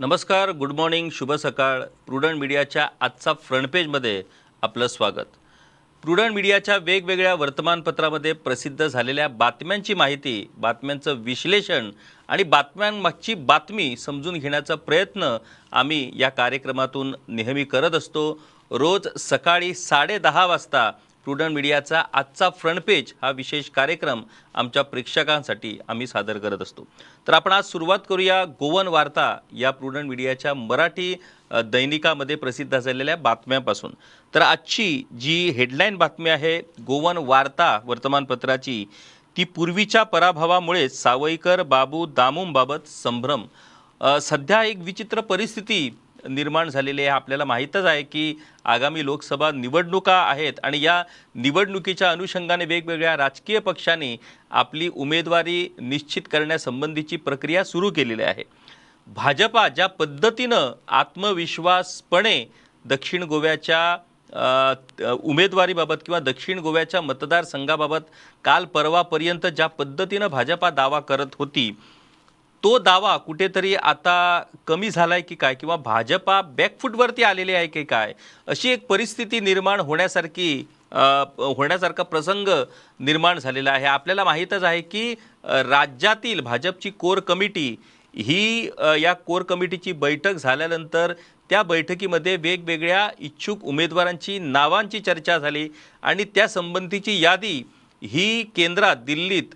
नमस्कार good morning शुभ सकाळ. प्रुडंट मीडियाच्या आजचा फ्रंट पेजमध्ये आपलं स्वागत. प्रुडंट मीडियाच्या वेगवेगळ्या वर्तमानपत्रामध्ये प्रसिद्ध झालेल्या बातम्यांची माहिती बातम्यांचं विश्लेषण आणि बातम्यांमागची बातमी समजून घेण्याचा प्रयत्न आम्ही या कार्यक्रमातून नेहमी करत असतो. रोज सकाळी साडेदहा वाजता स्टुडंट मीडियाचा आजचा फ्रंट पेज हा विशेष कार्यक्रम आमच्या प्रेक्षकांसाठी आम्ही सादर करत असतो. तर आपण आज सुरुवात करूया गोवन वार्ता या प्रुडंट मीडियाच्या मराठी दैनिकामध्ये प्रसिद्ध झालेल्या बातम्यापासून. तर आजची जी हेडलाईन बातमी आहे गोवन वार्ता वर्तमानपत्राची ती पूर्वीच्या पराभवामुळे सावईकर बाबू दामूंबाबत संभ्रम. सध्या एक विचित्र परिस्थिती निर्माण झालेले आहे. आपल्याला माहीतच आहे की आगामी लोकसभा निवडणुका आहेत आणि या निवडणुकीच्या अनुषंगाने वेगवेगळ्या राजकीय पक्षांनी आपली उमेदवारी निश्चित करण्यासंबंधीची प्रक्रिया सुरू केलेली आहे. भाजपा ज्या पद्धतीनं आत्मविश्वासपणे दक्षिण गोव्याच्या उमेदवारीबाबत किंवा दक्षिण गोव्याच्या मतदारसंघाबाबत काल परवापर्यंत ज्या पद्धतीनं भाजपा दावा करत होती तो दावा कुठेतरी आता कमी झालाय की काय? किंवा भाजपा बॅकफूटवरती आलेली आहे की काय? अशी एक परिस्थिती निर्माण होण्यासारखी होण्यासारखा प्रसंग निर्माण झालेला आहे. आपल्याला माहीतच आहे की राज्यातील भाजपची कोर कमिटी ही या कोर कमिटीची बैठक झाल्यानंतर त्या बैठकीमध्ये वेगवेगळ्या इच्छुक उमेदवारांची नावांची चर्चा झाली आणि त्या संबंधीची यादी ही केंद्रात दिल्लीत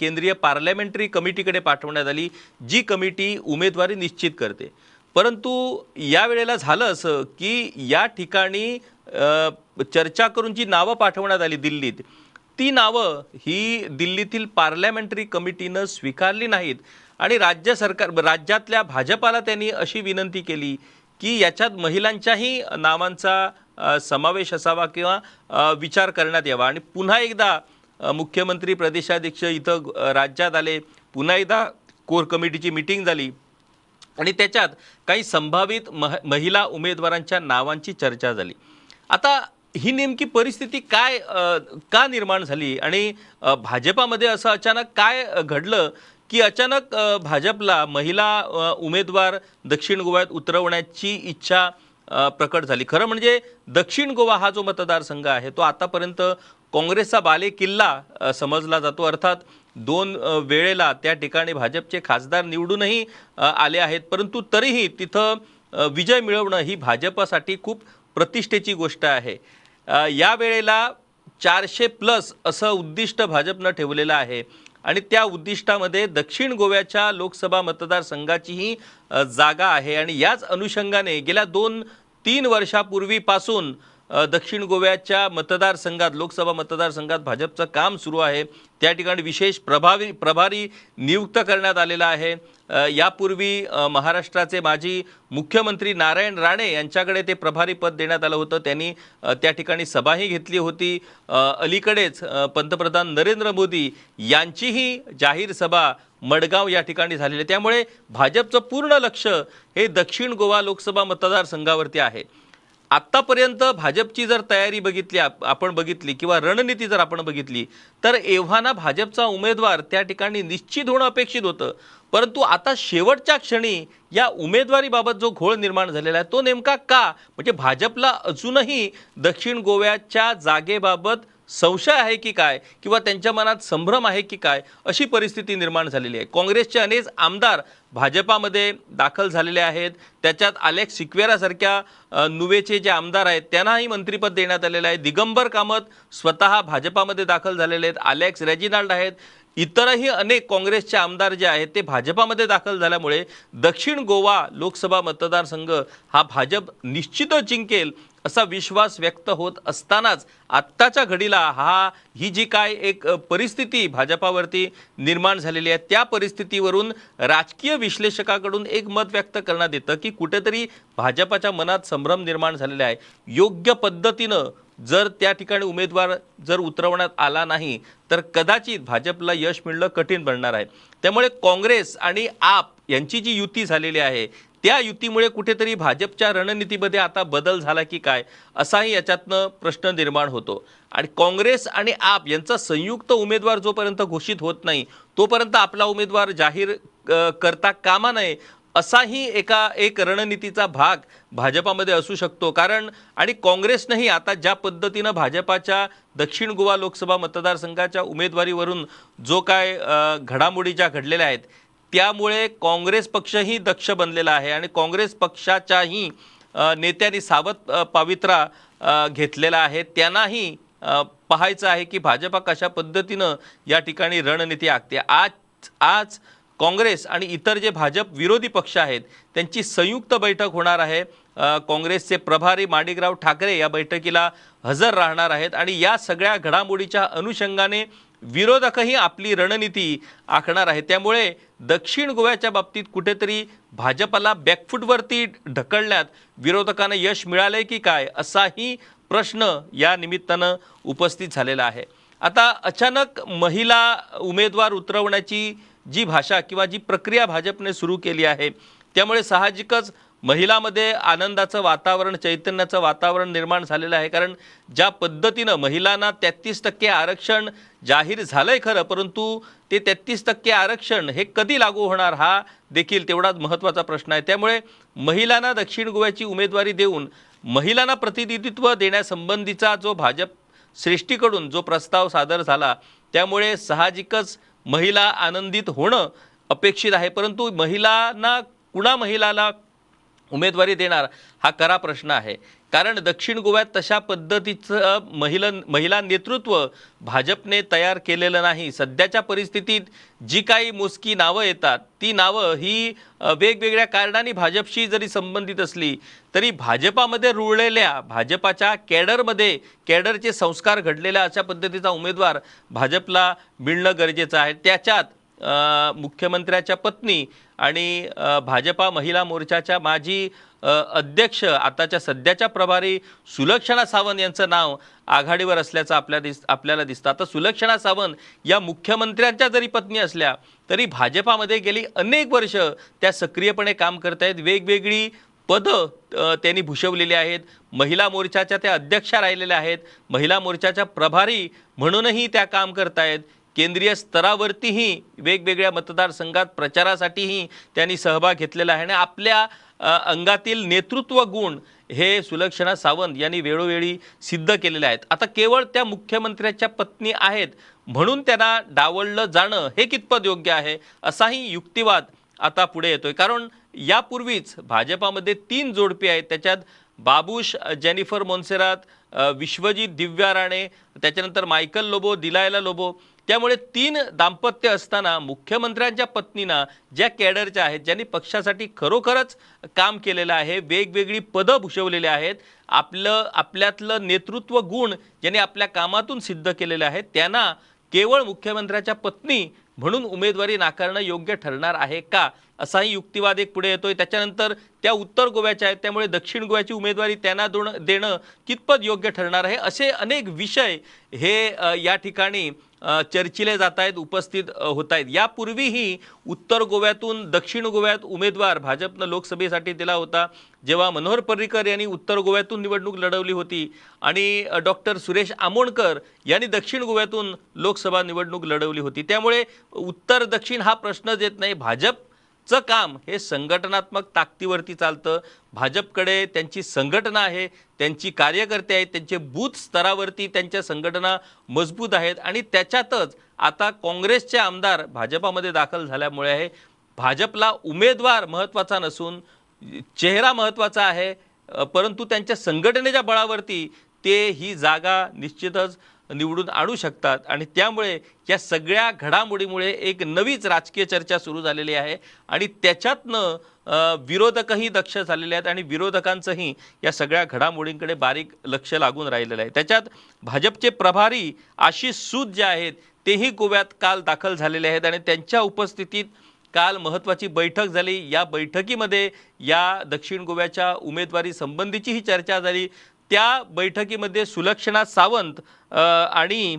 केंद्रीय पार्लमेंटरी कमिटीकडे पाठवण्यात आली जी कमिटी उमेदवारी निश्चित करते. परंतु या वेळेला झालं असं की या ठिकाणी चर्चा करून जी नावं पाठवण्यात आली दिल्लीत ती नावं ही दिल्लीतील पार्लमेंटरी कमिटीनं स्वीकारली नाहीत. आणि राज्य सरकार राज्यातल्या भाजपाला त्यांनी अशी विनंती केली की याच्यात महिलांच्याही नावांचा समावेश असावा किंवा विचार करण्यात यावा. आणि पुन्हा एकदा मुख्यमंत्री प्रदेशाध्यक्ष इथं राज्यात आले. पुन्हा एकदा कोर कमिटीची मिटिंग झाली. आणि त्याच्यात काही संभावित मह महिला उमेदवारांच्या नावांची चर्चा झाली. आता ही नेमकी परिस्थिती काय का निर्माण झाली? आणि भाजपामध्ये असं अचानक काय घडलं की अचानक भाजपला महिला उमेदवार दक्षिण गोव्यात उतरवण्याची इच्छा प्रकट झाली. खरं म्हणजे दक्षिण गोवा हा जो मतदारसंघ आहे तो आतापर्यंत काँग्रेसचा बाले किल्ला समजला जातो. अर्थात दोन वेळेला त्या ठिकाणी भाजपचे खासदार निवडूनही आले आहेत. परंतु तरीही तिथं विजय मिळवणं ही भाजपसाठी खूप प्रतिष्ठेची गोष्ट आहे. या वेळेला चारशे प्लस असं उद्दिष्ट भाजपनं ठेवलेलं आहे. आणि त्या उद्दिष्टामध्ये दक्षिण गोव्याच्या लोकसभा मतदारसंघाचीही जागा आहे. आणि याच अनुषंगाने गेल्या दोन तीन वर्षापूर्वीपासून दक्षिण गोव्याच्या मतदारसंघात लोकसभा मतदारसंघात भाजपचं काम सुरू आहे. त्या ठिकाणी विशेष प्रभावी प्रभारी नियुक्त करण्यात आलेला आहे. यापूर्वी महाराष्ट्राचे माजी मुख्यमंत्री नारायण राणे यांच्याकडे ते प्रभारी पद देण्यात आलं होतं. त्यांनी त्या ठिकाणी सभाही घेतली होती. अलीकडेच पंतप्रधान नरेंद्र मोदी यांचीही जाहीर सभा मडगाव या ठिकाणी झालेली आहे. त्यामुळे भाजपचं पूर्ण लक्ष हे दक्षिण गोवा लोकसभा मतदारसंघावरती आहे. आत्तापर्यंत भाजपची जर तयारी बघितली आप- आपण बघितली किंवा रणनीती जर आपण बघितली तर एव्हाना भाजपचा उमेदवार त्या ठिकाणी निश्चित होणं अपेक्षित होतं. परंतु आता शेवटच्या क्षणी या उमेदवारीबाबत जो घोळ निर्माण झालेला आहे तो नेमका का? म्हणजे भाजपला अजूनही दक्षिण गोव्याच्या जागेबाबत संशय आहे की काय किंवा त्यांच्या मनात संभ्रम आहे की काय अशी परिस्थिती निर्माण झालेली आहे. काँग्रेसचे अनेक आमदार भाजपामध्ये दाखल झालेले आहेत. त्याच्यात आलेक्स सिक्वेरासारख्या नुवेचे जे आमदार आहेत त्यांनाही मंत्रिपद देण्यात आलेलं आहे. दिगंबर कामत स्वतः भाजपामध्ये दाखल झालेले आहेत. आलेक्स रेजिनाल्ड आहेत. इतरही अनेक काँग्रेसचे आमदार जे आहेत ते भाजपामध्ये दाखल झाल्यामुळे दक्षिण गोवा लोकसभा मतदारसंघ हा भाजप निश्चितच जिंकेल असा विश्वास व्यक्त होत असतानाच आत्ताच्या घडीला हा ही जी काय एक परिस्थिती भाजपावरती निर्माण झालेली आहे त्या परिस्थितीवरून राजकीय विश्लेषकाकडून एक मत व्यक्त करण्यात येतं की कुठेतरी भाजपाच्या मनात संभ्रम निर्माण झालेला आहे. योग्य पद्धतीनं जर त्या ठिकाणी उमेदवार जर उतरवण्यात आला नाही तर कदाचित भाजपला यश मिळणं कठीण बनणार आहे. त्यामुळे काँग्रेस आणि आप यांची जी युती झालेली आहे त्या युतीमुळे कुठेतरी भाजपच्या रणनीतीमध्ये आता बदल झाला की काय असाही याच्यातनं प्रश्न निर्माण होतो. आणि काँग्रेस आणि आप यांचा संयुक्त उमेदवार जोपर्यंत घोषित होत नाही तोपर्यंत आपला उमेदवार जाहीर करता कामा नये असाही एका एक रणनीतीचा भाग भाजपामध्ये असू शकतो. कारण आणि काँग्रेसनंही आता ज्या पद्धतीनं भाजपाच्या दक्षिण गोवा लोकसभा मतदारसंघाच्या उमेदवारीवरून जो काय घडामोडी ज्या घडलेल्या आहेत त्यामुळे काँग्रेस पक्षही दक्ष बनलेला आहे आणि काँग्रेस पक्षाच्याही नेत्यांनी सावध पावित्रा घेतलेला आहे. त्यांनाही पाहायचं आहे की भाजपा कशा पद्धतीनं या ठिकाणी रणनीती आखते. आज आज काँग्रेस आणि इतर जे भाजप विरोधी पक्ष आहेत त्यांची संयुक्त बैठक होणार आहे. काँग्रेसचे प्रभारी माणिकराव ठाकरे या बैठकीला हजर राहणार आहेत आणि या सगळ्या घडामोडीच्या अनुषंगाने विरोधकही आपली रणनीती आखणार आहे. त्यामुळे दक्षिण गोव्याच्या बाबतीत कुठेतरी भाजपाला बॅकफूटवरती ढकलण्यात विरोधकांना यश मिळालंय की काय असाही प्रश्न या निमित्तानं उपस्थित झालेला आहे. आता अचानक महिला उमेदवार उतरवण्याची जी भाषा किंवा जी प्रक्रिया भाजपने सुरू केली आहे त्यामुळे साहजिकच महिलामध्ये आनंदाचं वातावरण चैतन्याचं वातावरण निर्माण झालेलं आहे. कारण ज्या पद्धतीनं महिलांना तेहतीस टक्के आरक्षण जाहीर झालं आहे खरं परंतु ते तेहतीस टक्के आरक्षण हे कधी लागू होणार हा देखील तेवढाच महत्त्वाचा प्रश्न आहे. त्यामुळे महिलांना दक्षिण गोव्याची उमेदवारी देऊन महिलांना प्रतिनिधित्व देण्यासंबंधीचा जो भाजप श्रेष्ठीकडून जो प्रस्ताव सादर झाला त्यामुळे साहजिकच महिला आनंदित होणं अपेक्षित आहे. परंतु महिलांना कुणा महिलाला उमेदवारी देणार हा खरा प्रश्न आहे. कारण दक्षिण गोव्यात तशा पद्धतीचं महिला महिला नेतृत्व भाजपने तयार केलेलं नाही. सध्याच्या परिस्थितीत जी काही मोजकी नावं येतात ती नावं ही वेगवेगळ्या कारणांनी भाजपशी जरी संबंधित असली तरी भाजपामध्ये रुळलेल्या भाजपाच्या कॅडरमध्ये कॅडरचे संस्कार घडलेल्या अशा पद्धतीचा उमेदवार भाजपला मिळणं गरजेचं आहे. त्याच्यात मुख्यमंत्र्याच्या पत्नी आणि भाजपा महिला मोर्चाच्या माजी अध्यक्ष आताच्या सध्याच्या प्रभारी सुलक्षणा सावंत यांचं नाव आघाडीवर असल्याचं आपल्या दिस आपल्याला दिसतं. आता सुलक्षणा सावंत या मुख्यमंत्र्यांच्या जरी पत्नी असल्या तरी भाजपामध्ये गेली अनेक वर्ष त्या सक्रियपणे काम करत आहेत वेगवेगळी पदं त्यांनी भूषवलेली आहेत. महिला मोर्चाच्या त्या अध्यक्षा राहिलेल्या आहेत. महिला मोर्चाच्या प्रभारी म्हणूनही त्या काम करतायत. केंद्रीय स्तरावरतीही वेगवेगळ्या मतदारसंघात प्रचारासाठीही त्यांनी सहभाग घेतलेला आहे. आणि आपल्या अंगातील नेतृत्व गुण हे सुलक्षणा सावंत यांनी वेळोवेळी सिद्ध केलेले आहेत. आता केवळ त्या मुख्यमंत्र्याच्या पत्नी आहेत म्हणून त्यांना डावललं जाणं हे कितपत योग्य आहे असाही युक्तिवाद आता पुढे येतोय. कारण यापूर्वीच भाजपामध्ये तीन जोडपी आहेत. त्याच्यात बाबूश जेनिफर मोन्सेरात विश्वजीत विश्वजित दिव्या राणे त्याच्यानंतर मायकल लोबो दिलायला लोबो त्यामुळे तीन दाम्पत्य असताना मुख्यमंत्र्यांच्या पत्नीना ज्या कॅडरच्या आहेत ज्यांनी पक्षासाठी खरोखरच काम केलेलं आहे वेगवेगळी पदं भूषवलेली आहेत आपलं आपल्यातलं नेतृत्व गुण ज्यांनी आपल्या कामातून सिद्ध केलेले आहेत त्यांना केवळ मुख्यमंत्र्याच्या पत्नी म्हणून उमेदवारी नाकारणं योग्य ठरणार आहे का? असाही युक्तिवाद एक पुढे येतोय. त्याच्यानंतर त्या उत्तर गोव्याच्या आहेत त्यामुळे दक्षिण गोव्याची उमेदवारी त्यांना दोन देणं कितपत योग्य ठरणार आहे? असे अनेक विषय हे या ठिकाणी चर्चिले जात आहेत उपस्थित होत आहेत यापूर्वीही उत्तर गोव्यातून दक्षिण गोव्यात उमेदवार भाजपनं लोकसभेसाठी दिला होता जेव्हा मनोहर पर्रीकर यांनी उत्तर गोव्यातून निवडणूक लढवली होती आणि डॉक्टर सुरेश आमोणकर यांनी दक्षिण गोव्यातून लोकसभा निवडणूक लढवली होती. त्यामुळे उत्तर दक्षिण हा प्रश्नच येत नाही. भाजप चं काम हे संघटनात्मक ताकदीवरती चालतं. भाजपकडे त्यांची संघटना आहे त्यांची कार्यकर्ते आहेत त्यांचे बूथ स्तरावरती त्यांच्या संघटना मजबूत आहेत आणि त्याच्यातच आता काँग्रेसचे आमदार भाजपामध्ये दाखल झाल्यामुळे आहे. भाजपला उमेदवार महत्त्वाचा नसून चेहरा महत्त्वाचा आहे परंतु त्यांच्या संघटनेच्या बळावरती ते ही जागा निश्चितच निवडून आणू शकतात. आणि त्यामुळे या सगळ्या घडामोडीमुळे एक नवीच राजकीय चर्चा सुरू झालेली आहे. आणि त्याच्यातनं विरोधकही दक्ष झालेले आहेत. आणि विरोधकांचंही या सगळ्या घडामोडींकडे बारीक लक्ष लागून राहिलेलं आहे. त्याच्यात भाजपचे प्रभारी आशिष सूद जे आहेत तेही गोव्यात काल दाखल झालेले आहेत. आणि त्यांच्या उपस्थितीत काल महत्त्वाची बैठक झाली. या बैठकीमध्ये या दक्षिण गोव्याच्या उमेदवारी संबंधीचीही चर्चा झाली. त्या बैठकीमध्ये सुलक्षणा सावंत आणि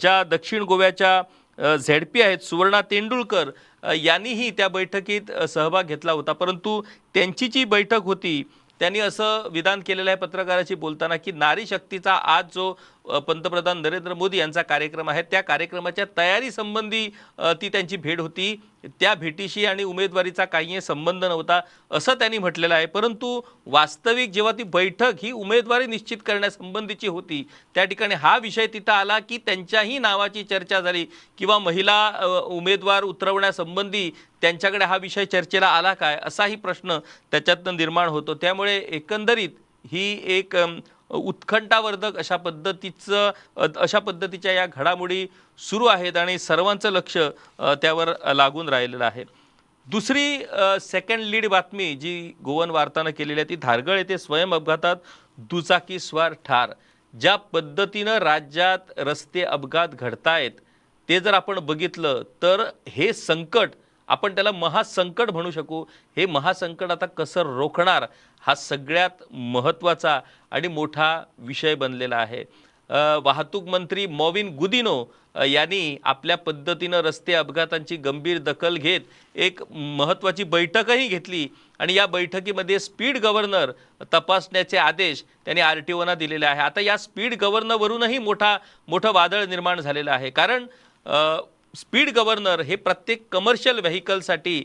ज्या दक्षिण गोव्याच्या झेडपी आहेत सुवर्णा तेंडुलकर यांनीही त्या बैठकीत सहभाग घेतला होता. परंतु त्यांची जी बैठक होती त्यांनी असं विधान केलेलं आहे पत्रकाराशी बोलताना की नारी शक्तीचा आज जो पंतप्रधान नरेंद्र मोदी यांचा कार्यक्रम आहे. त्या कार्यक्रमाच्या तयारीसंबंधी ती त्यांची भेट होती. त्या भेटीशी आणि उमेदवारीचा काही संबंध नव्हता असं त्यांनी म्हटलेलं आहे. परंतु वास्तविक जेव्हा ती बैठक ही उमेदवारी निश्चित करण्यासंबंधीची होती त्या ठिकाणी हा विषय तिथं आला की त्यांच्याही नावाची चर्चा झाली किंवा महिला उमेदवार उतरवण्यासंबंधी त्यांच्याकडे हा विषय चर्चेला आला काय असाही प्रश्न त्याच्यातनं निर्माण होतो. त्यामुळे एकंदरीत ही एक उत्खंठावर्धक उत्कंठावर्धक अशा पद्धतीचं अशा पद्धतीच्या या घडामोडी सुरू आहेत आणि सर्वांचं लक्ष त्यावर लागून राहिलेलं आहे. दुसरी सेकंड लीड बातमी जी गोवन वार्तानं केलेली आहे ती धारगळ येथे स्वयं अपघातात दुचाकी स्वार ठार. ज्या पद्धतीनं राज्यात रस्ते अपघात घडतायत ते जर आपण बघितलं तर हे संकट आपण त्याला महासंकट म्हणू शकू. हे महासंकट आता कसं रोखणार हा सगळ्यात महत्त्वाचा आणि मोठा विषय बनलेला आहे. वाहतूक मंत्री मॉविन गुदिनो यांनी आपल्या पद्धतीनं रस्ते अपघातांची गंभीर दखल घेत एक महत्त्वाची बैठकही घेतली आणि या बैठकीमध्ये स्पीड गव्हर्नर तपासण्याचे आदेश त्यांनी आर टी ओना दिलेले आहे. आता या स्पीड गव्हर्नरवरूनही मोठा मोठं वादळ निर्माण झालेलं आहे. कारण स्पीड गव्हर्नर हे प्रत्येक कमर्शियल व्हेकलसाठी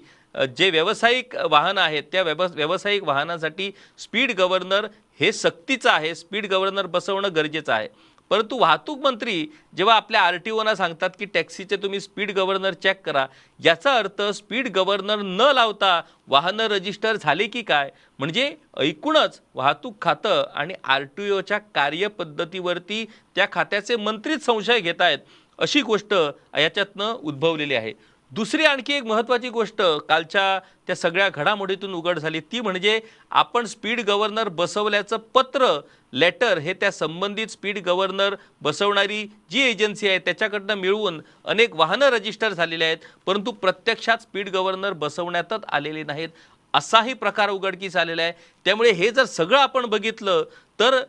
जे व्यावसायिक वाहनं आहेत त्या व्यव व्यावसायिक वाहनासाठी स्पीड गव्हर्नर हे सक्तीचं आहे. स्पीड गव्हर्नर बसवणं गरजेचं आहे. परंतु वाहतूक मंत्री जेव्हा आपल्या आर टी ओना सांगतात की टॅक्सीचे तुम्ही स्पीड गव्हर्नर चेक करा याचा अर्थ स्पीड गव्हर्नर न लावता वाहनं रजिस्टर झाले की काय? म्हणजे ऐकूनच वाहतूक खातं आणि आर टी ओच्या कार्यपद्धतीवरती त्या खात्याचे मंत्रीच संशय घेत आहेत अशी गोष्ट याच्यातनं उद्भवलेली आहे. दुसरी आणखी एक महत्त्वाची गोष्ट कालच्या त्या सगळ्या घडामोडीतून उघड झाली. ती म्हणजे आपण स्पीड गव्हर्नर बसवल्याचं पत्र लेटर हे त्या संबंधित स्पीड गव्हर्नर बसवणारी जी एजन्सी आहे त्याच्याकडनं मिळवून अनेक वाहनं रजिस्टर झालेली आहेत. परंतु प्रत्यक्षात स्पीड गव्हर्नर बसवण्यातच आलेले नाहीत. असाही प्रकार उघडकीस आलेला आहे. त्यामुळे हे जर सगळं आपण बघितलं तर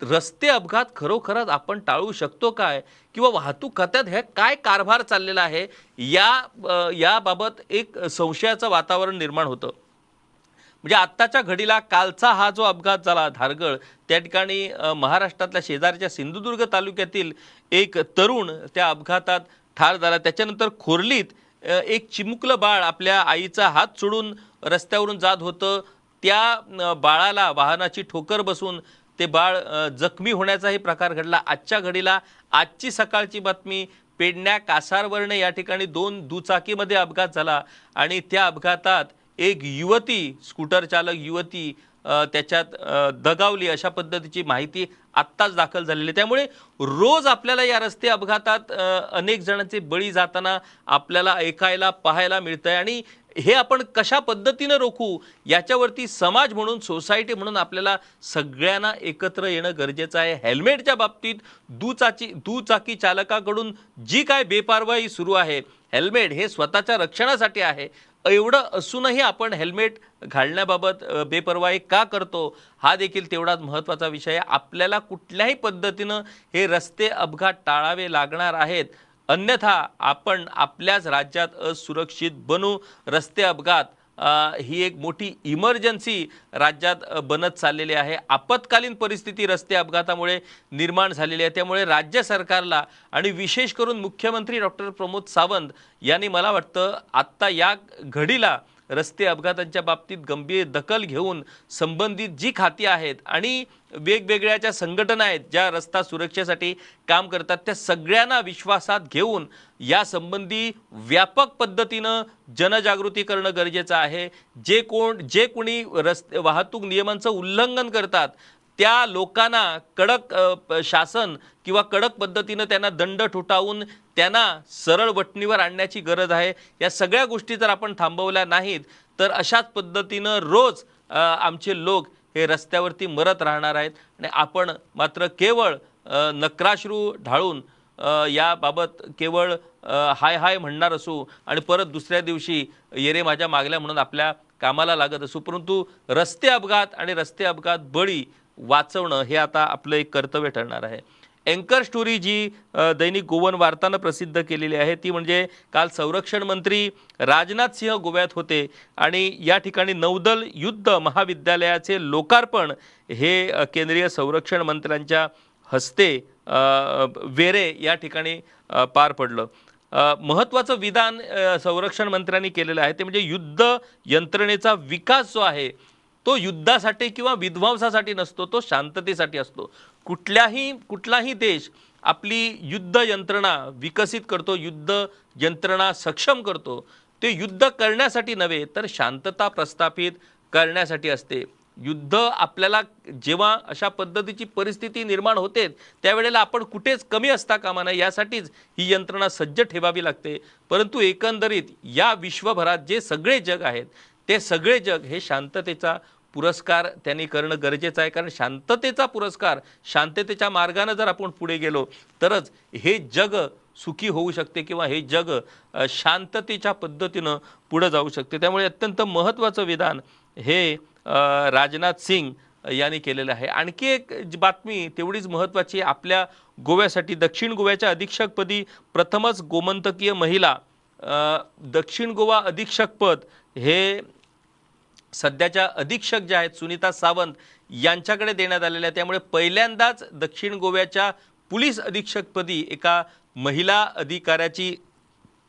रस्ते अपघात खरोखरच आपण टाळू शकतो काय? किंवा वाहतूक खात्यात हे काय कारभार चाललेला आहे? या याबाबत एक संशयाचं वातावरण निर्माण होतं. म्हणजे आत्ताच्या घडीला कालचा हा जो अपघात झाला धारगळ त्या ठिकाणी महाराष्ट्रातल्या शेजारच्या सिंधुदुर्ग तालुक्यातील एक तरुण त्या अपघातात ठार झाला. त्याच्यानंतर खोर्लीत एक चिमुकलं बाळ आपल्या आईचा हात सोडून रस्त्यावरून जात होतं. त्या बाळाला वाहनाची ठोकर बसून ते बाळ जखमी होण्याचाही प्रकार घडला. आजच्या घडीला आजची सकाळची बातमी पेडण्या कासारवरणे या ठिकाणी दोन दुचाकीमध्ये अपघात झाला आणि त्या अपघातात एक युवती स्कूटर चालक युवती त्याच्यात दगावली अशा पद्धतीची माहिती आत्ताच दाखल झालेली आहे. त्यामुळे रोज आपल्याला या रस्ते अपघातात अनेक जणांचे बळी जाताना आपल्याला ऐकायला पाहायला मिळतं आहे आणि हे आपण कशा पद्धतीनं रोखू याच्यावरती समाज म्हणून सोसायटी म्हणून आपल्याला सगळ्यांना एकत्र येणं गरजेचं आहे. हेल्मेटच्या बाबतीत दुचाकी दुचाकी चालकाकडून जी काय बेपारवाई सुरू आहे हेल्मेट हे स्वतःच्या रक्षणासाठी आहे. एवढं असूनही आपण हेल्मेट घालण्याबाबत अ, बेपर्वाई का करतो हा देखील तेवढाच महत्त्वाचा विषय आहे. आपल्याला कुठल्याही पद्धतीनं हे रस्ते अपघात टाळावे लागणार आहेत. अन्यथा आपण आपल्याच राज्यात असुरक्षित बनू रस्ते अपघात ही एक मोठी इमर्जन्सी राज्यात बनत चाललेली आहे. आपत्कालीन परिस्थिती रस्ते अपघातामुळे निर्माण झालेली आहे. त्यामुळे राज्य सरकारला आणि विशेष करून मुख्यमंत्री डॉक्टर प्रमोद सावंत यांनी मला वाटतं आत्ता या घडीला रस्ते अपघातांच्या बाबतीत गंभीर दखल घेऊन संबंधित जी खाती आहेत आणि वेगवेगळ्या ज्या संघटना आहेत ज्या रस्ता सुरक्षेसाठी काम करतात त्या सगळ्यांना विश्वासात घेऊन या संबंधी व्यापक पद्धतीनं जनजागृती करणं गरजेचं आहे. जे कोण जे कोणी रस्ते वाहतूक नियमांचं उल्लंघन करतात त्या लोकांना कडक प- शासन किंवा कडक पद्धतीनं त्यांना दंड ठोठावून त्यांना सरळ वटणीवर आणण्याची गरज आहे. या सगळ्या गोष्टी जर आपण थांबवल्या नाहीत तर अशाच पद्धतीनं रोज आमचे लोक हे रस्त्यावरती मरत राहणार आहेत. आणि आपण मात्र केवळ नक्राश्रू ढाळून याबाबत केवळ हाय हाय म्हणणार असू आणि परत दुसऱ्या दिवशी येरे माझ्या मागल्या म्हणून आपल्या कामाला लागत असू. परंतु रस्ते अपघात आणि रस्ते अपघात बळी वाचवणं हे आता आपलं एक कर्तव्य ठरणार आहे. अँकर स्टोरी जी दैनिक गोवन वार्तानं प्रसिद्ध केलेली आहे ती म्हणजे काल संरक्षण मंत्री राजनाथ सिंह गोव्यात होते आणि या ठिकाणी नौदल युद्ध महाविद्यालयाचे लोकार्पण हे केंद्रीय संरक्षण मंत्र्यांच्या हस्ते वेरे या ठिकाणी पार पडलं. महत्त्वाचं विधान संरक्षण मंत्र्यांनी केलेलं आहे ते म्हणजे युद्ध यंत्रणेचा विकास जो आहे तो युद्धासाठी किंवा विध्वंसासाठी नसतो तो शांततेसाठी असतो. कुठल्याही कुठलाही देश आपली युद्ध यंत्रणा विकसित करतो युद्ध यंत्रणा सक्षम करतो ते युद्ध करण्यासाठी नव्हे तर शांतता प्रस्थापित करण्यासाठी असते. युद्ध आपल्याला जेव्हा अशा पद्धतीची परिस्थिती निर्माण होते त्यावेळेला आपण कुठेच कमी असता कामा नये यासाठीच ही यंत्रणा सज्ज ठेवावी लागते. परंतु एकंदरीत या विश्वभरात जे सगळे जग आहेत ते सगळे जग हे शांततेचा पुरस्कार त्यांनी करणं गरजेचं आहे. कारण शांततेचा पुरस्कार शांततेच्या मार्गानं जर आपण पुढे गेलो तरच हे जग सुखी होऊ शकते किंवा हे जग शांततेच्या पद्धतीनं पुढं जाऊ शकते. त्यामुळे अत्यंत महत्त्वाचं विधान हे राजनाथ सिंग यांनी केलेलं आहे. आणखी एक बातमी तेवढीच महत्त्वाची आपल्या गोव्यासाठी दक्षिण गोव्याच्या अधीक्षकपदी प्रथमच गोमंतकीय महिला दक्षिण गोवा अधीक्षकपद हे सध्याच्या अधीक्षक ज्या आहेत सुनीता सावंत यांच्याकडे देण्यात आलेल्या आहे त्यामुळे पहिल्यांदाच दक्षिण गोव्याच्या पोलीस अधीक्षकपदी एका महिला अधिकाऱ्याची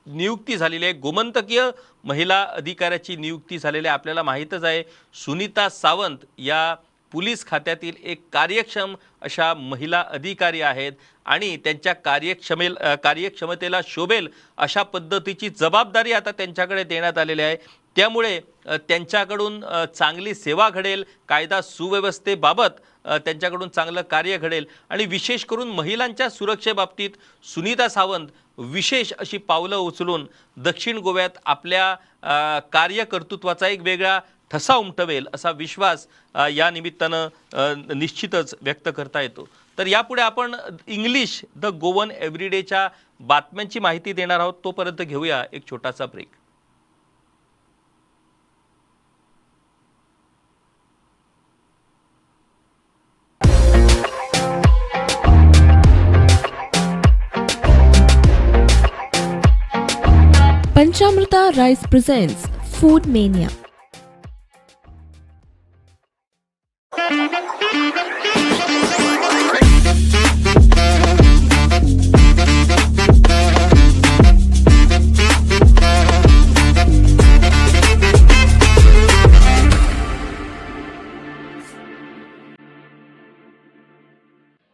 नियुक्ती झालेली आहे. गोमंतकीय महिला अधिकाऱ्याची नियुक्ती झालेली आहे आपल्याला माहीतच आहे. सुनीता सावंत या पोलीस खात्यातील एक कार्यक्षम अशा महिला अधिकारी आहेत आणि त्यांच्या कार्यक्षमेल कार्यक्षमतेला शोभेल अशा पद्धतीची जबाबदारी आता त्यांच्याकडे देण्यात आलेली आहे. त्यामुळे त्यांच्याकडून चांगली सेवा घडेल कायदा सुव्यवस्थेबाबत त्यांच्याकडून चांगलं कार्य घडेल आणि विशेष करून महिलांच्या सुरक्षेबाबतीत सुनीता सावंत विशेष अशी पावलं उचलून दक्षिण गोव्यात आपल्या कार्यकर्तृत्वाचा एक वेगळा ठसा उमटवेल असा विश्वास या निमित्तानं निश्चितच व्यक्त करता येतो. तर यापुढे आपण इंग्लिश द गोवन एव्हरीडेच्या बातम्यांची माहिती देणार आहोत. तोपर्यंत घेऊया एक छोटासा break. Panchamrita Rice presents Food Mania.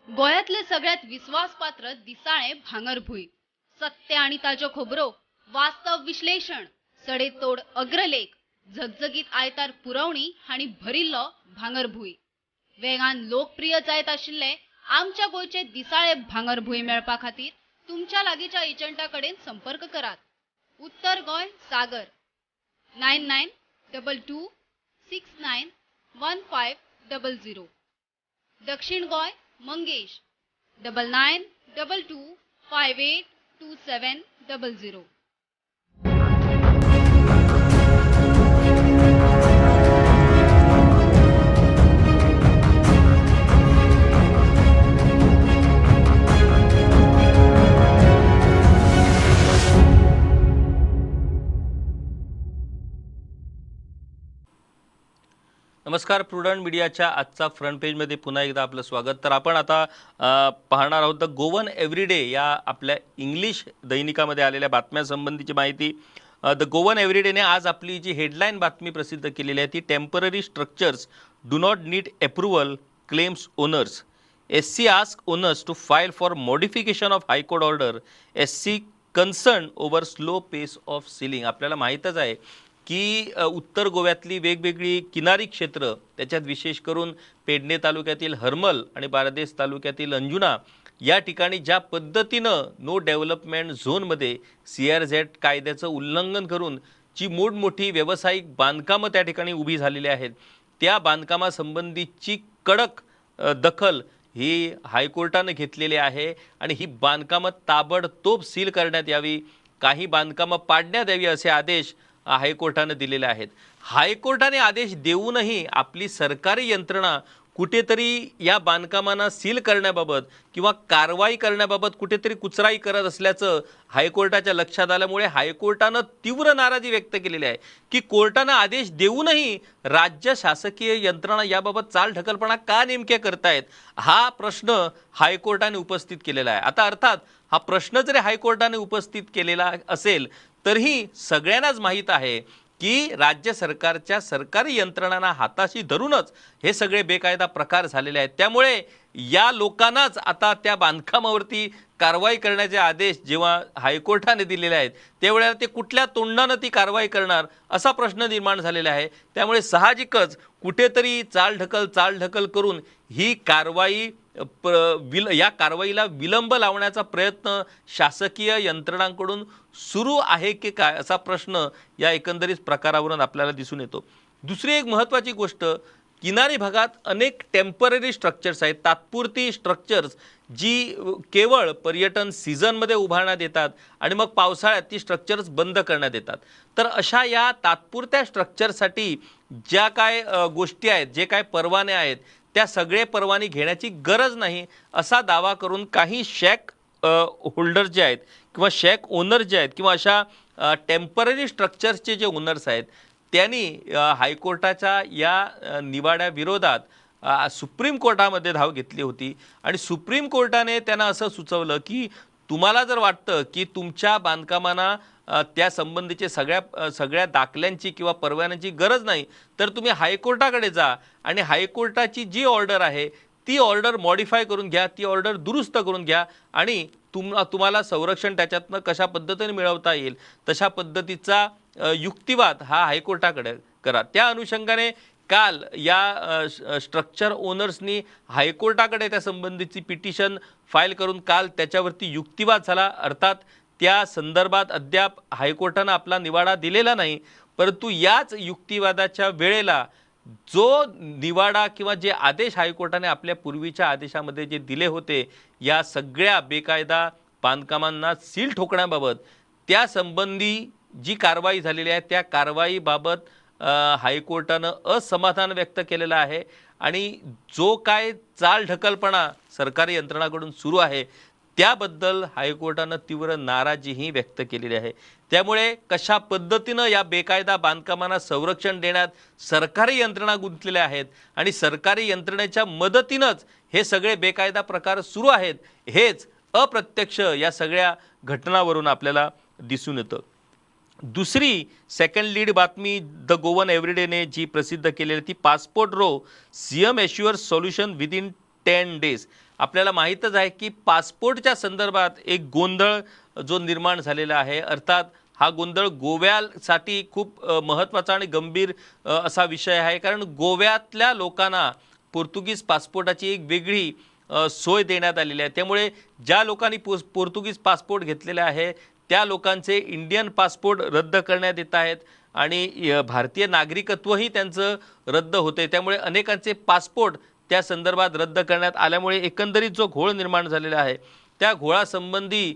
गोयातले सगळ्यात विश्वासपात्र दिसाळे भांगरभुई सत्य आणि ताजो खोबरो वास्तव विश्लेषण सडेतोड अग्रलेख झगझगीत आयतार पुरवणी आणि भरिल्लो भांगरभुई. वेगान लोकप्रिय जायत आशिल्ले आमच्या गोंयचे दिसाळे भांगरभुई मेळपा खातीर तुमच्या लागींच्या एजंटा कडेन संपर्क करात. उत्तर Goa Sagar. Nine nine double two six nine one five double zero. दक्षिण Goa Mangesh. Double nine double two five eight two seven double zero. नमस्कार प्रुडंट मीडियाच्या आजचा फ्रंट पेजमध्ये पुन्हा एकदा आपलं स्वागत. तर आपण आता पाहणार आहोत द गोवन एव्हरीडे या आपल्या इंग्लिश दैनिकामध्ये आलेल्या बातम्यांसंबंधीची माहिती. द गोवन एव्हरीडेने आज आपली जी हेडलाईन बातमी प्रसिद्ध केलेली आहे ती temporary structures do not need approval claims owners S C ask owners to file for modification of high court order S C concern over slow pace of sealing आपल्याला माहीतच आहे की उत्तर गोव्यातली वेगवेगळी किनारी क्षेत्र त्याच्यात विशेष करून पेडणे तालुक्यातील हरमल आणि बारदेस तालुक्यातील अंजुना या ठिकाणी ज्या पद्धतीनं नो डेव्हलपमेंट झोनमध्ये सी आर झेड कायद्याचं उल्लंघन करून जी मोठमोठी व्यावसायिक बांधकामं त्या ठिकाणी उभी झालेली आहेत त्या बांधकामासंबंधीची कडक दखल ही हायकोर्टानं घेतलेली आहे आणि ही बांधकामं ताबडतोब सील करण्यात यावी काही बांधकामं पाडण्यात यावी असे आदेश हायकोर्टानं दिलेले आहेत. हायकोर्टाने आदेश देऊनही आपली सरकारी यंत्रणा कुठेतरी या बांधकामांना सील करण्याबाबत किंवा कारवाई करण्याबाबत कुठेतरी कुचराई करत असल्याचं हायकोर्टाच्या लक्षात आल्यामुळे हायकोर्टानं तीव्र नाराजी व्यक्त केलेली आहे की कोर्टानं आदेश देऊनही राज्य शासकीय यंत्रणा याबाबत चाल ढकलपणा का नेमक्या करतायत? हा प्रश्न हायकोर्टाने उपस्थित केलेला आहे. आता अर्थात हा प्रश्न जरी हायकोर्टाने उपस्थित केलेला असेल तरीही सगळ्यांनाच माहीत आहे की राज्य सरकारच्या सरकारी यंत्रणांना हाताशी धरूनच हे सगळे बेकायदा प्रकार झालेले आहेत. त्यामुळे या लोकांनाच आता त्या बांधकामावरती कारवाई करण्याचे आदेश जेव्हा हायकोर्टाने दिलेले आहेत त्यावेळेला ते कुठल्या तोंडानं ती कारवाई करणार असा प्रश्न निर्माण झालेला आहे. त्यामुळे साहजिकच कुठेतरी चालढकल चालढकल करून ही कारवाई प्र विल या कारवाईला विलंब लावण्याचा प्रयत्न शासकीय यंत्रणांकडून सुरू आहे की काय असा प्रश्न या एकंदरीत प्रकारावरून आपल्याला दिसून येतो. दुसरी एक महत्त्वाची गोष्ट किनारी भागात अनेक टेंपररी स्ट्रक्चर्स आहेत. तात्पुरती स्ट्रक्चर्स जी केवळ पर्यटन सीझनमध्ये उभारण्यात येतात आणि मग पावसाळ्यात ती स्ट्रक्चर्स बंद करण्यात येतात. तर अशा या तात्पुरत्या स्ट्रक्चरसाठी ज्या काय गोष्टी आहेत जे काय परवाने आहेत त्या सगळे परवाने घेण्याची गरज नाही असा दावा करून काही शॅक होल्डर जे आहेत किंवा शॅक ओनर जे आहेत किंवा अशा टेंपररी स्ट्रक्चर्सचे जे ओनर्स आहेत त्यांनी हायकोर्टाच्या या निवाड्याविरोधात सुप्रीम कोर्टामध्ये धाव घेतली होती. आणि सुप्रीम कोर्टाने त्यांना असं सुचवलं की तुम्हाला जर वाटतं की तुमच्या बांधकामांना त्या संबंधीचे सगळ्या सगळ्या दाखल्यांची किंवा परवान्यांची गरज नाही तर तुम्ही हायकोर्टाकडे जा आणि हायकोर्टाची जी ऑर्डर आहे ती ऑर्डर मॉडिफाय करून घ्या ती ऑर्डर दुरुस्त करून घ्या आणि तुम तुम्हाला संरक्षण त्याच्यातनं कशा पद्धतीने मिळवता येईल तशा पद्धतीचा युक्तिवाद हा हायकोर्टाकडे करा. त्या अनुषंगाने काल या श- स्ट्रक्चर ओनर्सनी हायकोर्टाकडे त्या संबंधीची पिटिशन फाईल करून काल त्याच्यावरती युक्तिवाद झाला. अर्थात त्या संदर्भात अद्याप हायकोर्टानं आपला निवाडा दिलेला नाही. परंतु याच युक्तिवादाच्या वेळेला जो निवाडा किंवा जे आदेश हायकोर्टाने आपल्या पूर्वीच्या आदेशामध्ये जे दिले होते या सगळ्या बेकायदा बांधकामांना सील ठोकण्याबाबत त्या संबंधी जी कारवाई झालेली आहे त्या कारवाईबाबत हायकोर्टानं असमाधान व्यक्त केलेलं आहे. आणि जो काय चालढकलपणा सरकारी यंत्रणाकडून सुरू आहे त्याबद्दल हायकोर्टानं तीव्र नाराजीही व्यक्त केलेली आहे. त्यामुळे कशा पद्धतीनं या बेकायदा बांधकामांना संरक्षण देण्यात सरकारी यंत्रणा गुंतलेल्या आहेत आणि सरकारी यंत्रणेच्या मदतीनंच हे सगळे बेकायदा प्रकार सुरू आहेत हेच अप्रत्यक्ष या सगळ्या घटनावरून आपल्याला दिसून येतं. दुसरी सेकंड लीड बातमी द गोवन एव्हरीडेने जी प्रसिद्ध केलेली ती passport row C M assure solution within ten days आपल्याला माहीतच आहे की पासपोर्टच्या संदर्भात एक गोंधळ जो निर्माण झालेला आहे. अर्थात हा गोंधळ गोव्यासाठी खूप महत्त्वाचा आणि गंभीर असा विषय आहे. कारण गोव्यातल्या लोकांना पोर्तुगीज पासपोर्टाची एक वेगळी सोय देण्यात आलेली आहे. त्यामुळे ज्या लोकांनी पो पोर्तुगीज पासपोर्ट घेतलेला आहे त्या लोकांचे इंडियन पासपोर्ट रद्द करण्यात येत आहेत आणि भारतीय नागरिकत्वही त्यांचं रद्द होते त्यामुळे अनेकांचे पासपोर्ट त्या संदर्भात रद्द करण्यात आल्यामुळे एकंदरीत जो घोळ निर्माण झालेला आहे त्या घोळासंबंधी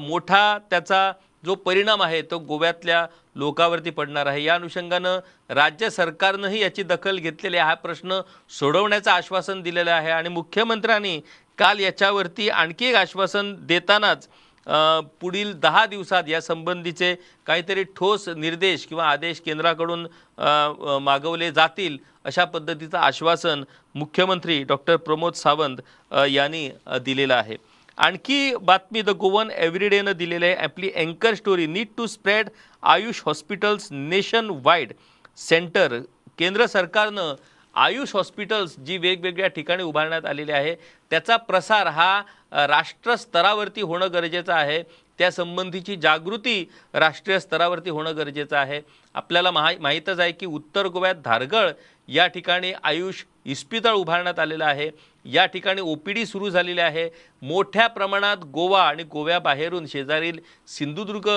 मोठा त्याचा जो परिणाम आहे तो गोव्यातल्या लोकावरती पडणार आहे. या अनुषंगानं राज्य सरकारनंही याची दखल घेतलेली आहे. हा प्रश्न सोडवण्याचं आश्वासन दिलेलं आहे. आणि मुख्यमंत्र्यांनी काल याच्यावरती आणखी एक आश्वासन देतानाच पुढील दहा दिवसात या संबंधीचे काहीतरी ठोस निर्देश किंवा आदेश केंद्राकडून मागवले जातील अशा पद्धतीचं आश्वासन मुख्यमंत्री डॉक्टर प्रमोद सावंत यांनी दिलेलं आहे. आणखी बातमी द गोवन एव्हरीडेनं दिलेलं आहे. आपली अँकर story need to spread AYUSH hospitals nationwide centre. केंद्र सरकारनं आयुष हॉस्पिटल्स जी वेगवेगळ्या ठिकाणी उभारण्यात आलेली आहे त्याचा प्रसार हा राष्ट्रस्तरावरती होणं गरजेचं आहे. त्यासंबंधीची जागृती राष्ट्रीय स्तरावरती होणं गरजेचं आहे. आपल्याला महा माहीतच आहे की उत्तर गोव्यात धारगळ या ठिकाणी आयुष इस्पितळ उभारण्यात आलेलं आहे. या ठिकाणी ओ पी डी सुरू झालेली आहे. मोठ्या प्रमाणात गोवा आणि गोव्याबाहेरून शेजारील सिंधुदुर्ग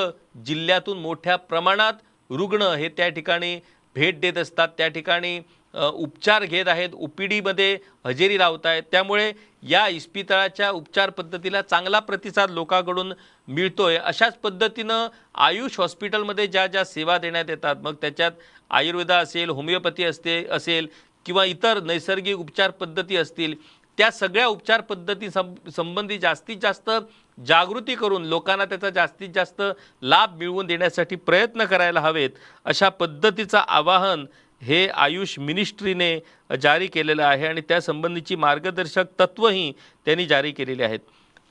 जिल्ह्यातून मोठ्या प्रमाणात रुग्ण हे त्या ठिकाणी भेट देत असतात. त्या ठिकाणी उपचार घेत आहेत ओ पी डीमध्ये हजेरी लावत आहेत त्यामुळे या इस्पितळाच्या उपचार पद्धतीला चांगला प्रतिसाद लोकांकडून मिळतो आहे अशाच पद्धतीनं आयुष हॉस्पिटलमध्ये ज्या ज्या सेवा देण्यात येतात मग त्याच्यात आयुर्वेदा असेल होमिओपॅथी असते असेल किंवा इतर नैसर्गिक उपचार पद्धती असतील त्या सगळ्या उपचार पद्धती सं संबंधी जास्तीत जास्त जागृती करून लोकांना त्याचा जास्तीत जास्त लाभ मिळवून देण्यासाठी प्रयत्न करायला हवेत. अशा पद्धतीचं आवाहन हे आयुष मिनिस्ट्रीने जारी केलेलं आहे आणि त्यासंबंधीची मार्गदर्शक तत्त्वही त्यांनी जारी केलेली आहेत.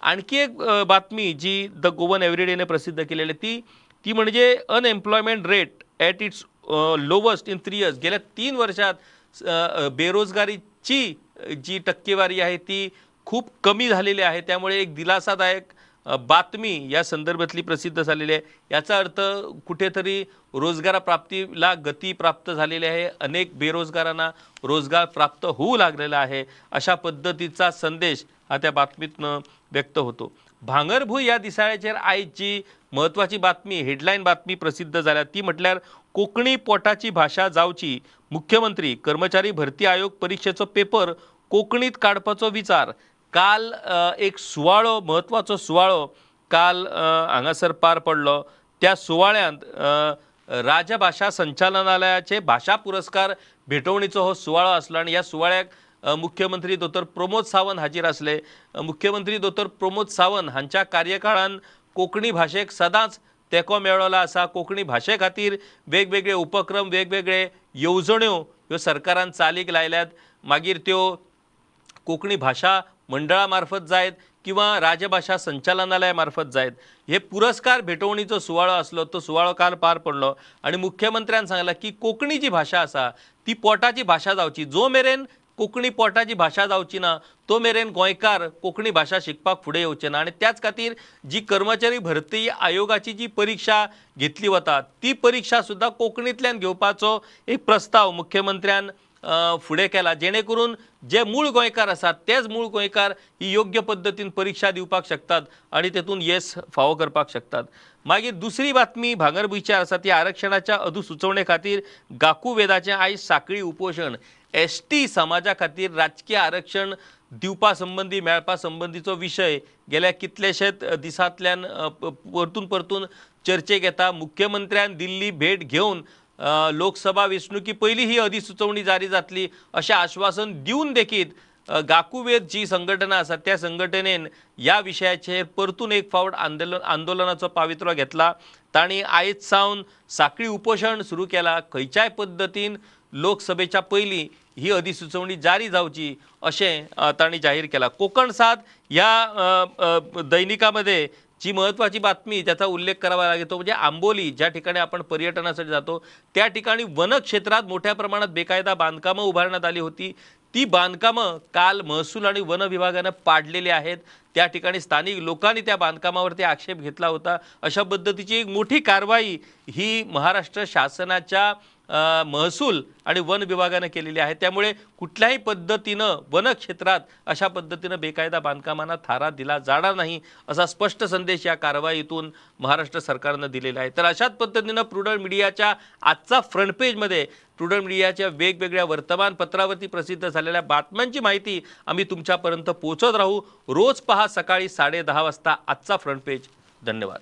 आणखी एक बातमी जी द गोवन एव्हरीडेने प्रसिद्ध केलेली आहे ती ती म्हणजे unemployment rate at its lowest in three years गेल्या तीन वर्षात बेरोजगारीची जी टक्केवारी आहे ती खूप कमी झालेली आहे. त्यामुळे एक दिलासादायक बातमी या संदर्भातली प्रसिद्ध झालेली आहे. याचा अर्थ कुठेतरी रोजगारप्राप्तीला गती प्राप्त झालेली आहे. अनेक बेरोजगारांना रोजगार प्राप्त होऊ लागलेला आहे अशा पद्धतीचा संदेश हा त्या बातमीतनं व्यक्त होतो. भांगरभू या दिसाळ्याचेर आयज महत्त्वाची महत्वाची बातमी हेडलाईन बातमी प्रसिद्ध झाल्या. ती म्हटल्यार कोंकणी पोटाची भाशा जावची मुख्यमंत्री कर्मचारी भरती आयोग परीक्षेचो पेपर कोंकणीत काडपाचो विचार काल एक सुवाळो महत्वाचो सुवाळो काल हांगासर पार पडलो. त्या सुवाळ्यांत राजभाशा राजभाषा संचालनालयाचे भाषा पुरस्कार भेटवणीचो हो सुवाळो आसलो आणि ह्या सुवाळ्याक मुख्यमंत्री दोतोर प्रमोद सावंत हाजीर आसले मुख्यमंत्री दोतोर प्रमोद सावंत हांच्या कार्यकाळान कोंकणी भाशेक सदांच तेंको मेळ्ळो आसा. कोंकणी भाशे खातीर वेगवेगळे उपक्रम वेगवेगळे येवजण्यो ह्यो सरकारान चालीक लायल्यात. मागीर त्यो कोंकणी भाशा मंडळा मार्फत जायत किंवा राजभाषा संचालनालया मार्फत जायत. हे पुरस्कार भेटवणीचो सुवाळो आसलो तो सुवाळो काल पार पडलो आणि मुख्यमंत्र्यान सांगला की कोंकणी जी भाशा आसा ती पोटाची भाशा जावची. जो मेरेन कोंकणी पोटाची भाशा जावची ना तो मेरेन गोंयकार कोंकणी भाशा शिकपाक फुडें येवचे ना. आनी त्याच खातीर जी कर्मचारी भरती आयोगाची जी परीक्षा घेतली वता ती परीक्षा सुद्दां कोंकणींतल्यान घेवपाचो एक प्रस्ताव मुख्यमंत्र्यान फुडें केला. जेणे करून जे मूळ गोंयकार आसात तेच मूळ गोंयकार ही योग्य पद्दतीन परीक्षा दिवपाक शकतात आणि तेतून येस फावो करपाक शकतात. मागीर दुसरी बातमी भांगरभूंयचेर आसा ती आरक्षणाच्या अधुसुचोवणे खातीर गाकू वेदाचें आयज साखळी उपोशण एस टी समाजा खातीर राजकीय आरक्षण दिवपा संबंदी मेळपा संबंदीचो विशय गेल्या कितलेशेच दिसांतल्यान परतून परतून चर्चेक येता. मुख्यमंत्र्यान दिल्ली भेट घेवन लोकसभा वेंचणुकी पयलीं ही अधिसुचोवणी जारी जातली अशें आश्वासन दिवन देखीत गाकुवेद जी संघटना आसा त्या संघटनेन ह्या विशयाचेर परतून एक फावट आंदोलन आंदोलनाचो पावित्रो घेतला. तांणी आयज सावन साखळी उपोशण सुरू केला. खंयच्याय पद्दतीन लोकसभेच्या पयलीं ही अधिसुचोवणी जारी जावची अशें तांणी जाहीर केला. कोकण सात ह्या दैनिकामध्ये जी महत्त्वाची बातमी त्याचा उल्लेख करावा लागेल तो म्हणजे आंबोली ज्या ठिकाणी आपण पर्यटनासाठी जातो त्या ठिकाणी वनक्षेत्रात मोठ्या प्रमाणात बेकायदा बांधकामं उभारण्यात आली होती. ती बांधकामं काल महसूल आणि वन विभागानं पाडलेली आहेत. त्या ठिकाणी स्थानिक लोकांनी त्या बांधकामावरती आक्षेप घेतला होता. अशा पद्धतीची एक मोठी कारवाई ही महाराष्ट्र शासनाच्या महसूल आणि वन विभागानं केलेली आहे. त्यामुळे कुठल्याही पद्धतीनं वन क्षेत्रात अशा पद्धतीनं बेकायदा बांधकामांना थारा दिला जाणार नाही असा स्पष्ट संदेश या कारवाईतून महाराष्ट्र सरकारनं दिलेला आहे. तर अशाच पद्धतीनं प्रुडल मीडियाच्या आजचा फ्रंट पेजमध्ये प्रुडल मीडियाच्या वेगवेगळ्या वर्तमानपत्रावरती प्रसिद्ध झालेल्या बातम्यांची माहिती आम्ही तुमच्यापर्यंत पोहोचत राहू. रोज पहा सकाळी साडे दहा वाजता आजचा फ्रंट पेज धन्यवाद.